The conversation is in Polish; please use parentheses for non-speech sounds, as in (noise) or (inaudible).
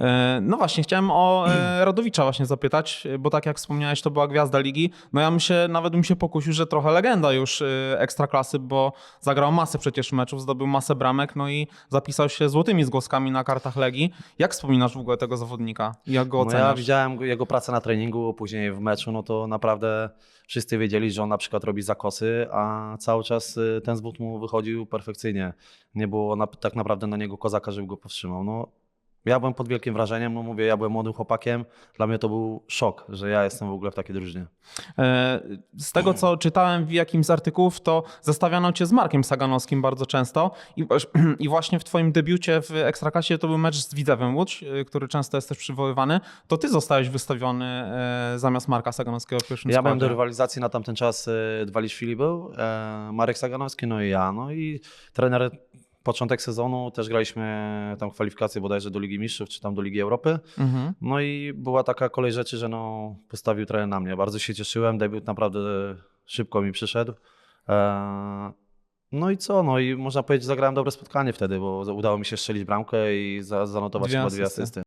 E, No właśnie, chciałem o e, Radowicza właśnie zapytać, bo tak jak wspomniałeś, to była gwiazda ligi. No ja bym się, nawet bym się pokusił, że trochę legenda już e, ekstraklasy, bo zagrał masę przecież meczów, zdobył masę bramek, no i zapisał się złotymi zgłoskami na kartach Legii. Jak wspominasz w ogóle tego zawodnika? Jak go No oceniasz? ja widziałem go- jego pracę na treningu, później w meczu, no to naprawdę wszyscy wiedzieli, że on na przykład robi zakosy, a cały czas y, ten zwód mu wychodził perfekcyjnie. Nie było na, tak naprawdę na niego kozaka, żeby go powstrzymał. No, ja byłem pod wielkim wrażeniem, no mówię, ja byłem młodym chłopakiem, dla mnie to był szok, że ja jestem w ogóle w takiej drużynie. E, Z tego, co czytałem w jakimś z artykułów, to zestawiano cię z Markiem Saganowskim bardzo często i, (clears throat) właśnie w twoim debiucie w Ekstraklasie to był mecz z Widzewem Łódź, e, który często jest też przywoływany. To ty zostałeś wystawiony e, zamiast Marka Saganowskiego w pierwszym Ja byłem do rywalizacji na tamten czas, Dwaliszwili był, Marek Saganowski, no i ja. No i trener, początek sezonu, też graliśmy tam kwalifikacje bodajże do Ligi Mistrzów, czy tam do Ligi Europy. Mhm. No i była taka kolej rzeczy, że no, postawił trener na mnie. Bardzo się cieszyłem, debiut naprawdę szybko mi przyszedł. E, No i co? No i można powiedzieć, zagrałem dobre spotkanie wtedy, bo udało mi się strzelić bramkę i za- zanotować Dwie dwie asysty.